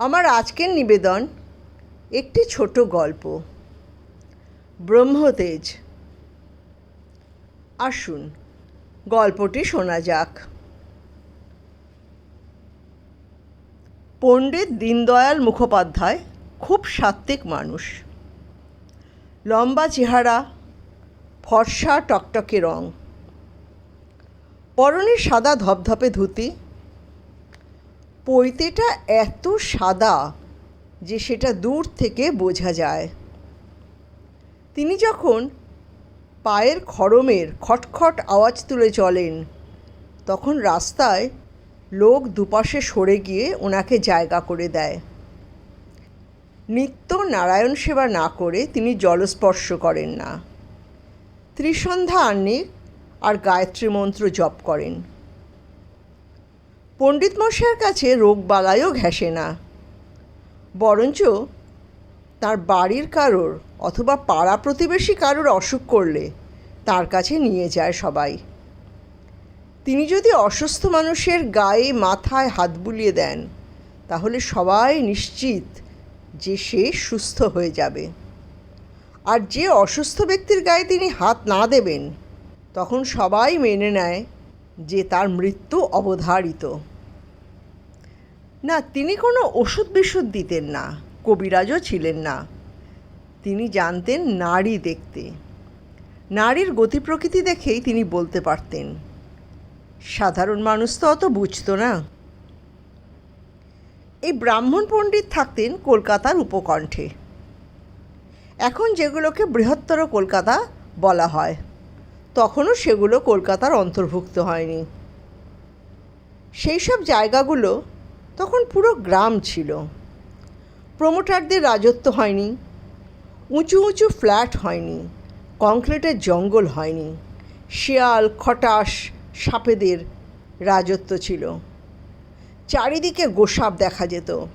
আমার আজকের নিবেদন, একটি ছোট গল্প। ব্রহ্মতেজ। আসুন, গল্পটি শোনা যাক। পণ্ডিত দীনদয়াল মুখোপাধ্যায় খুব সাত্ত্বিক মানুষ। লম্বা চেহারা, ফর্সা টকটকে রং। পরনে সাদা ধপধপে ধুতি পৈতেটা এত সাদা যে সেটা দূর থেকে বোঝা যায়। তিনি যখন পায়ের খড়মের খটখট আওয়াজ তুলে চলেন, তখন রাস্তায় লোক দুপাশে সরে গিয়ে ওনাকে জায়গা করে দেয়। নিত্য নারায়ণ সেবা না করে তিনি জলস্পর্শ করেন না। ত্রিসন্ধ্যা আহ্নিক আর গায়ত্রী মন্ত্র জপ করেন। পণ্ডিত মশাইয়ের কাছে রোগ রোগবালাইও ঘেঁষে না। বরঞ্চ তার বাড়ির কারোর অথবা পাড়া প্রতিবেশী কারোর অসুখ করলে তার কাছে নিয়ে যায় সবাই। তিনি যদি অসুস্থ মানুষের গায়ে, মাথায় হাত বুলিয়ে দেন, তাহলে সবাই নিশ্চিত যে সে সুস্থ হয়ে যাবে। আর যে অসুস্থ ব্যক্তির গায়ে তিনি হাত না দেবেন, তখন সবাই মেনে নেয় যে তার মৃত্যু অবধারিত। না, তিনি কোনো ওষুধ বিষুধ দিতেন না, কবিরাজও ছিলেন না। তিনি জানতেন নারী দেখতে। নারীর গতি প্রকৃতি দেখেই তিনি বলতে পারতেন। সাধারণ মানুষ তো অত বুঝতো না। এই ব্রাহ্মণ পণ্ডিত থাকতেন কলকাতার উপকণ্ঠে। এখন যেগুলোকে বৃহত্তর কলকাতা বলা হয়, তখনও সেগুলো কলকাতার অন্তর্ভুক্ত হয়নি। সেই সব জায়গাগুলো তখন পুরো গ্রাম ছিল। প্রমোটারদের রাজত্ব হয়নি, উঁচু উঁচু ফ্ল্যাট হয়নি, কংক্রিটের জঙ্গল হয়নি, শিয়াল, খটাস, সাপেদের রাজত্ব ছিল। চারিদিকে গোসাপ দেখা যেত,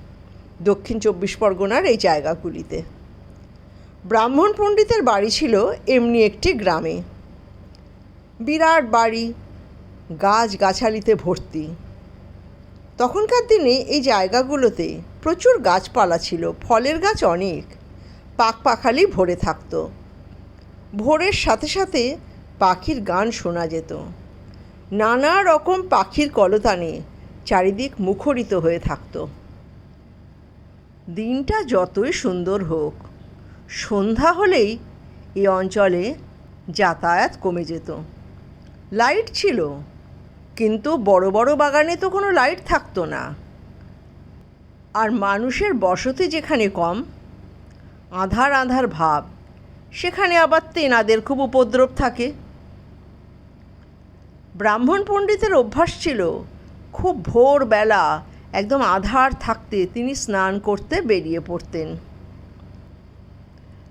দক্ষিণ চব্বিশ পরগনার এই জায়গাগুলিতে। ব্রাহ্মণ পণ্ডিতের বাড়ি ছিল এমনি একটি গ্রামে। বিরাট বাড়ি, গাছ গাছালিতে ভর্তি। তখনকার দিনে এই জায়গাগুলোতে প্রচুর গাছপালা ছিল, ফলের গাছ অনেক। পাক পাখালি ভরে থাকত। ভোরের সাথে সাথে পাখির গান শোনা যেত। নানা রকম পাখির কলতানে চারিদিক মুখরিত হয়ে থাকতো। দিনটা যতই সুন্দর হোক, সন্ধ্যা হলেই এই অঞ্চলে যাতায়াত কমে যেত। লাইট ছিল কিন্তু বড় বড় বাগানে তো কোনো লাইট থাকতো না। আর মানুষের বসতি যেখানে কম, আধার আধার ভাব, সেখানে আবার তেনাদের খুব উপদ্রব থাকে। ব্রাহ্মণ পণ্ডিতের অভ্যাস ছিল, খুব ভোরবেলা একদম আধার থাকতে তিনি স্নান করতে বেরিয়ে পড়তেন।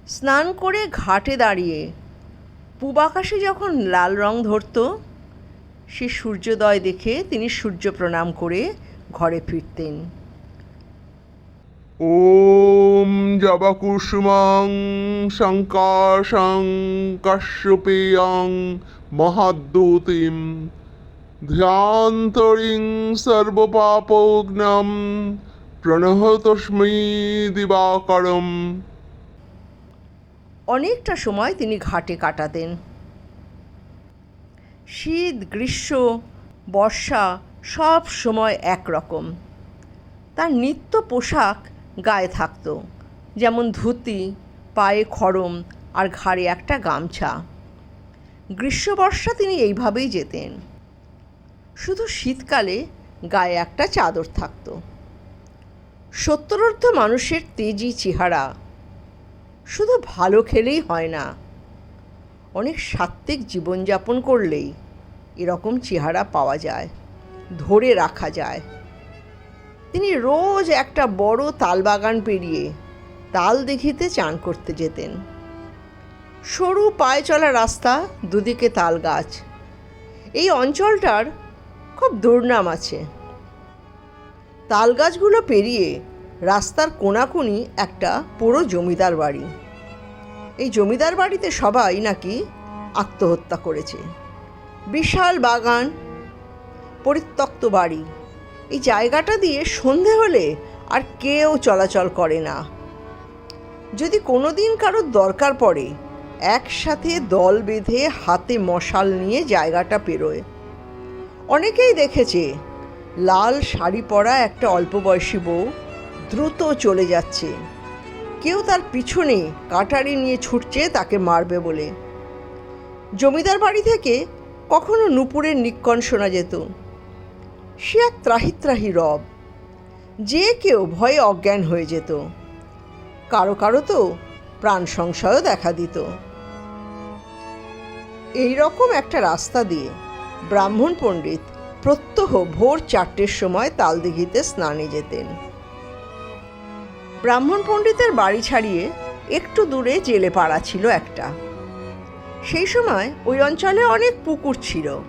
স্নান করে ঘাটে দাঁড়িয়ে পূবাকাশে যখন লাল রং ধরত সে সূর্যোদয় দেখে তিনি সূর্য প্রণাম করে ঘরে ফিরতেন। ওম জবা কুসুমাং শঙ্কাশং কাশ্যপেয়ং মহাদ্যুতিম ধ্যান্তরিং সর্বপাপগ্নম প্রণহতস্মী দিবাকরম। অনেকটা সময় তিনি ঘাটে কাটাতেন। শীত, গ্রীষ্ম, বর্ষা সব সময় একরকম। তার নিত্য পোশাক গায়ে থাকতো, যেমন ধুতি, পায়ে খড়ম আর ঘাড়ে একটা গামছা। গ্রীষ্ম বর্ষা তিনি এইভাবেই যেতেন। শুধু শীতকালে গায়ে একটা চাদর থাকতো। সত্তরর্ধ মানুষের তেজি চেহারা। শুধু ভালো খেলেই হয় না অনেক সাত্ত্বিক জীবনযাপন করলেই এরকম চেহারা পাওয়া যায়, ধরে রাখা যায়। তিনি রোজ একটা বড় তালবাগান পেরিয়ে তাল দিঘিতে চান করতে যেতেন। সরু পায়ে চলা রাস্তা, দুদিকে তাল গাছ এই অঞ্চলটার খুব দুর্নাম আছে। তাল গাছগুলো পেরিয়ে রাস্তার কোনাকুনি একটা পুরো জমিদার বাড়ি। এই জমিদার বাড়িতে সবাই নাকি আত্মহত্যা করেছে। বিশাল বাগান, পরিত্যক্ত বাড়ি। এই জায়গাটা দিয়ে সন্ধে হলে আর কেউ চলাচল করে না। যদি কোনো দিন কারোর দরকার পড়ে, একসাথে দল বেঁধে হাতে মশাল নিয়ে জায়গাটা পেরোয়। অনেকেই দেখেছে, লাল শাড়ি পরা একটা অল্প বয়সী বউ দ্রুত চলে যাচ্ছে। কেউ তার পিছনে কাটারি নিয়ে ছুটছে তাকে মারবে বলে। জমিদার বাড়ি থেকে কখনো নুপুরের নিক্কণ শোনা যেত। সে এক ত্রাহি রব, যে কেউ ভয়ে অজ্ঞান হয়ে যেত। কারও কারও তো প্রাণ সংশয়ও দেখা দিত। এই রকম একটা রাস্তা দিয়ে ব্রাহ্মণ পণ্ডিত প্রত্যহ ভোর চারটের সময় তালদিঘিতে স্নানে যেতেন। ব্রাহ্মণ পণ্ডিতের বাড়ি ছাড়িয়ে একটু দূরে জেলে পাড়া ছিল একটা। সেই সময় ওই অঞ্চলে অনেক পুকুর ছিল।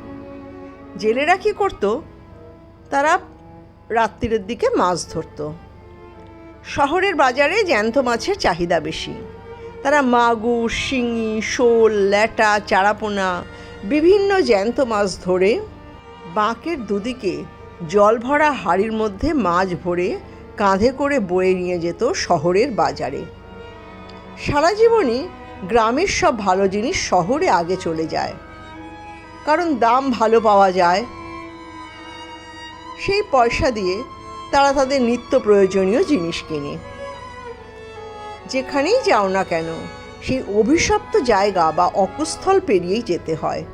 জেলেরা কী করতো? তারা রাত্রিরের দিকে মাছ ধরতো। শহরের বাজারে জ্যান্ত মাছের চাহিদা বেশি। তারা মাগুর, শিঙি, শোল, ল্যাটা, চারাপোনা, বিভিন্ন জ্যান্ত মাছ ধরে বাঁকের দুদিকে জল ভরা হাড়ির মধ্যে মাছ ভরে কাঁধে করে বয়ে নিয়ে যেত শহরের বাজারে। সারা জীবনই গ্রামের সব ভালো জিনিস শহরে আগে চলে যায়। কারণ দাম ভালো পাওয়া যায়। সেই পয়সা দিয়ে তারা তাদের নিত্য প্রয়োজনীয় জিনিস কেনে। যেখানেই যাও না কেন, সেই অভিশপ্ত জায়গা বা অকুস্থল পেরিয়েই যেতে হয়।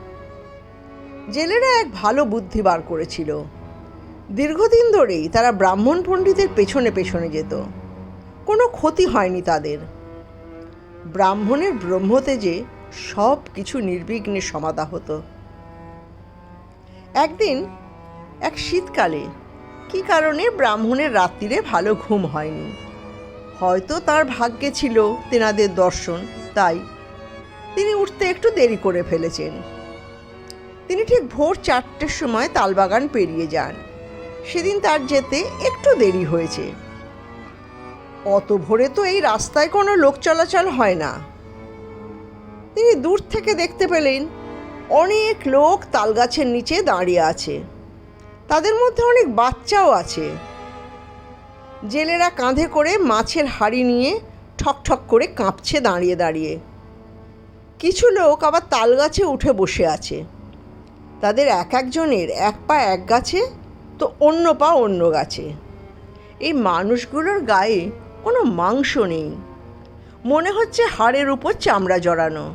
জেলেরা এক ভালো বুদ্ধি বার করেছিল। দীর্ঘদিন ধরেই তারা ব্রাহ্মণ পণ্ডিতের পেছনে পেছনে যেত। কোনো ক্ষতি হয়নি তাদের। ব্রাহ্মণের ব্রহ্মতেজে সব কিছু নির্বিঘ্নে সমাধা হতো। একদিন, এক শীতকালে, কি কারণে ব্রাহ্মণের রাত্রিরে ভালো ঘুম হয়নি? হয়তো তার ভাগ্যে ছিল তেনাদের দর্শন, তাই তিনি উঠতে একটু দেরি করে ফেলেছেন। তিনি ঠিক ভোর চারটের সময় তালবাগান পেরিয়ে যান। সেদিন তার যেতে একটু দেরি হয়েছে। অত ভোরে তো এই রাস্তায় কোনো লোক চলাচল হয় না। তিনি দূর থেকে দেখতে পেলেন, অনেক লোক তালগাছের নিচে দাঁড়িয়ে আছে। তাদের মধ্যে অনেক বাচ্চাও আছে। জেলেরা কাঁধে করে মাছের হাড়ি নিয়ে ঠক ঠক করে কাঁপছে দাঁড়িয়ে দাঁড়িয়ে। কিছু লোক আবার তাল গাছে উঠে বসে আছে। তাদের এক একজনের এক পা এক গাছে তো অন্য পা অন্য গাছে। এই মানুষগুলোর গায়ে কোনো মাংস নেই। মনে হচ্ছে হাড়ের উপর চামড়া জড়ানো।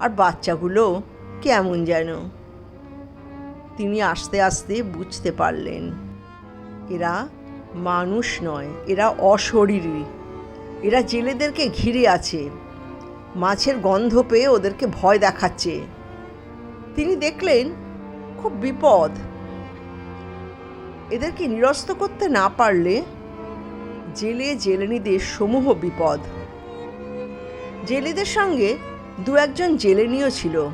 আর বাচ্চাগুলো কেমন যেন। তিনি আস্তে আস্তে বুঝতে পারলেন, এরা মানুষ নয়, এরা অশরীরী। এরা জেলেদেরকে ঘিরে আছে। মাছের গন্ধ পেয়ে ওদেরকে ভয় দেখাচ্ছে। তিনি দেখলেন, খুব বিপদ। এদেরকে নিরস্ত করতে না পারলে জেলে জেলেনিদের সমূহ বিপদ। জেলেদের সঙ্গে দু একজন জেলেনিও ছিল।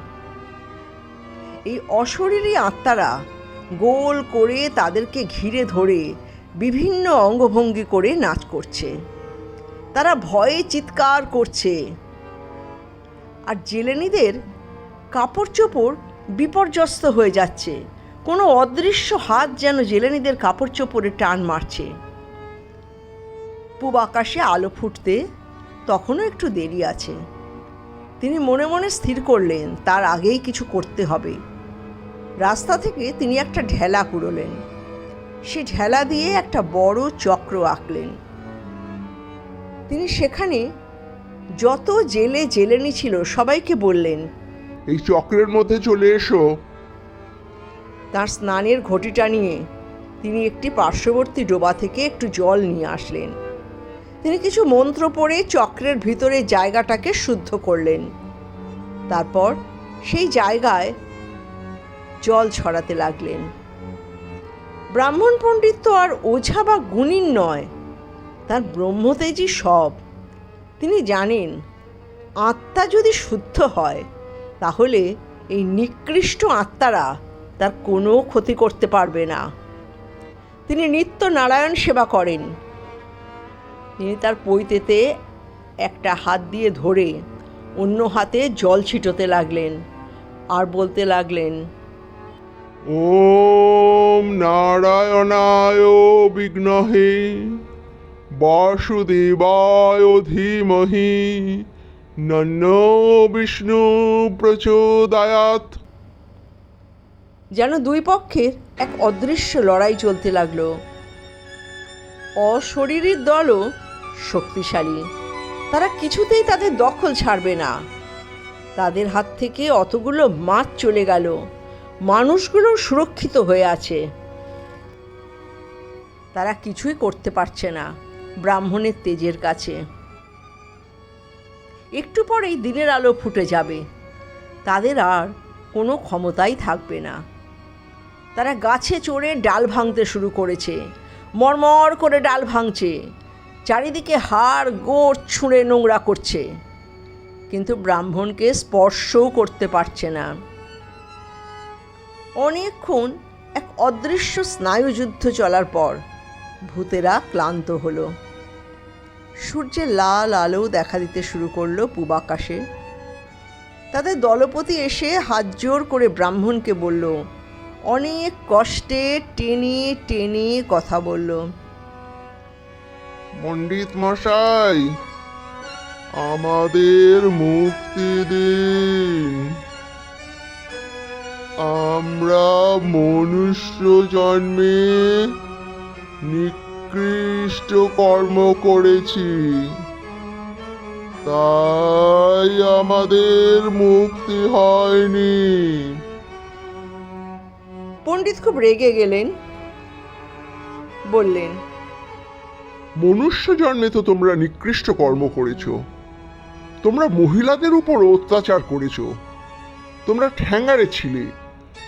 এই অশরীরী আত্মারা গোল করে তাদেরকে ঘিরে ধরে বিভিন্ন অঙ্গভঙ্গি করে নাচ করছে। তারা ভয়ে চিৎকার করছে। আর জেলেনিদের কাপড় চোপড় বিপর্যস্ত হয়ে যাচ্ছে। কোনো অদৃশ্য হাত যেন জেলেনিদের কাপড় চোপড়ে টান মারছে। পূব আকাশে আলো ফুটতে তখনও একটু দেরি আছে। তিনি মনে মনে স্থির করলেন, তার আগেই কিছু করতে হবে। রাস্তা থেকে তিনি একটা ঢেলা কুড়োলেন। সে ঢেলা দিয়ে একটা বড় চক্র আঁকলেন। তিনি সেখানে যত জেলে জেলেনি ছিল সবাইকে বললেন, এই চক্রের মধ্যে চলে এসো। তার স্নানের ঘটিটা নিয়ে তিনি একটি পার্শ্ববর্তী ডোবা থেকে একটু জল নিয়ে আসলেন। তিনি কিছু মন্ত্র পড়ে চক্রের ভিতরে জায়গাটাকে শুদ্ধ করলেন। তারপর সেই জায়গায় জল ছড়াতে লাগলেন। ব্রাহ্মণ পণ্ডিত তো আর ওঝা বা গুণীর নয়, তার ব্রহ্মতেজই সব। তিনি জানেন, আত্মা যদি শুদ্ধ হয়, তাহলে এই নিকৃষ্ট আত্মারা তার কোনো ক্ষতি করতে পারবে না। তিনি নিত্য নারায়ণ সেবা করেন। তিনি তার পৈতেতে একটা হাত দিয়ে ধরে অন্য হাতে জল ছিটোতে লাগলেন আর বলতে লাগলেন, ওম নারায়ণায় বিঘ্নহে, বাসুদেবায় ধীমহি, নন্ন বিষ্ণু প্রচোদয়াত যেন দুই পক্ষের এক অদৃশ্য লড়াই চলতে লাগল। অশরীরীর দলও শক্তিশালী। তারা কিছুতেই তাদের দখল ছাড়বে না। তাদের হাত থেকে অতগুলো মাছ চলে গেল। মানুষগুলো সুরক্ষিত হয়ে আছে। তারা কিছুই করতে পারছে না ব্রাহ্মণের তেজের কাছে। একটু পরেই দিনের আলো ফুটে যাবে। তাদের আর কোনো ক্ষমতাই থাকবে না। তারা গাছে চড়ে ডাল ভাঙতে শুরু করেছে। মরমর করে ডাল ভাঙছে। চারিদিকে হাড় গোড় ছুঁড়ে নোংরা করছে। কিন্তু ব্রাহ্মণকে স্পর্শও করতে পারছে না। অনেকক্ষণ এক অদৃশ্য স্নায়ুযুদ্ধ চলার পর ভূতেরা ক্লান্ত হলো। সূর্যের লাল আলো দেখা দিতে শুরু করল পূবাকাশে তাদের দলপতি এসে হাত জোর করে ব্রাহ্মণকে বলল অনেক কষ্টে টেনে টেনে কথা বলল। পণ্ডিত মশাই, আমাদের মুক্তি দিন। আমরা মনুষ্য জন্মে নিকৃষ্ট কর্ম করেছি। তাই আমাদের মুক্তি হয়নি। পণ্ডিত খুব রেগে গেলেন। বললেন, মনুষ্য জন্মে তো তোমরা নিকৃষ্ট কর্ম করেছ। তোমরা মহিলাদের উপর অত্যাচার করেছ। তোমরা ঠ্যাঙ্গারে ছিলে।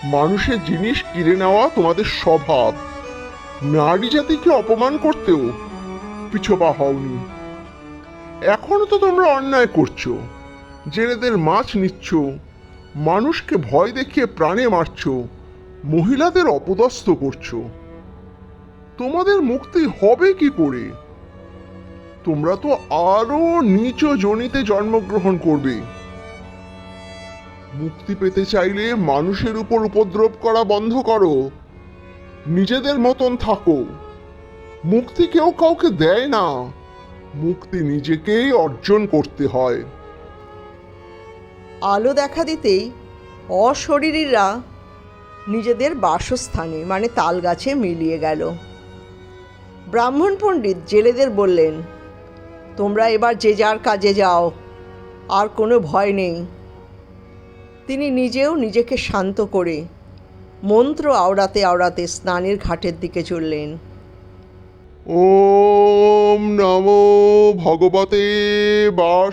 মানুষের জিনিস কিনে নেওয়া তোমাদের স্বভাব। নারী জাতিকে অপমান করতেও পিছপা হওনি। এখনও তো তোমরা অন্যায় করছ। জেলেদের মাছ নিচ্ছ। মানুষকে ভয় দেখিয়ে প্রাণে মারছো। মহিলাদের অপদস্থ করছ। তোমাদের মুক্তি হবে কি করে? তোমরা তো আরও নিচ জনিতে জন্মগ্রহণ করবে। মুক্তি পেতে চাইলে মানুষের উপর উপদ্রব করা বন্ধ করো। নিজেদের মতন থাকো। মুক্তি কেউ কাউকে দেয় না। মুক্তি নিজেকেই অর্জন করতে হয়। আলো দেখা দিতেই অশরীরীরা নিজেদের বাসস্থানে মানে তাল গাছে মিলিয়ে গেল। ব্রাহ্মণ পণ্ডিত জেলেদের বললেন, তোমরা এবার যে যার কাজে যাও, আর কোনো ভয় নেই। তিনি নিজেও নিজেকে শান্ত করে মন্ত্র আওড়াতে আওড়াতে স্নানের ঘাটের দিকে চললেন। ওম নমো ভগবতে বাস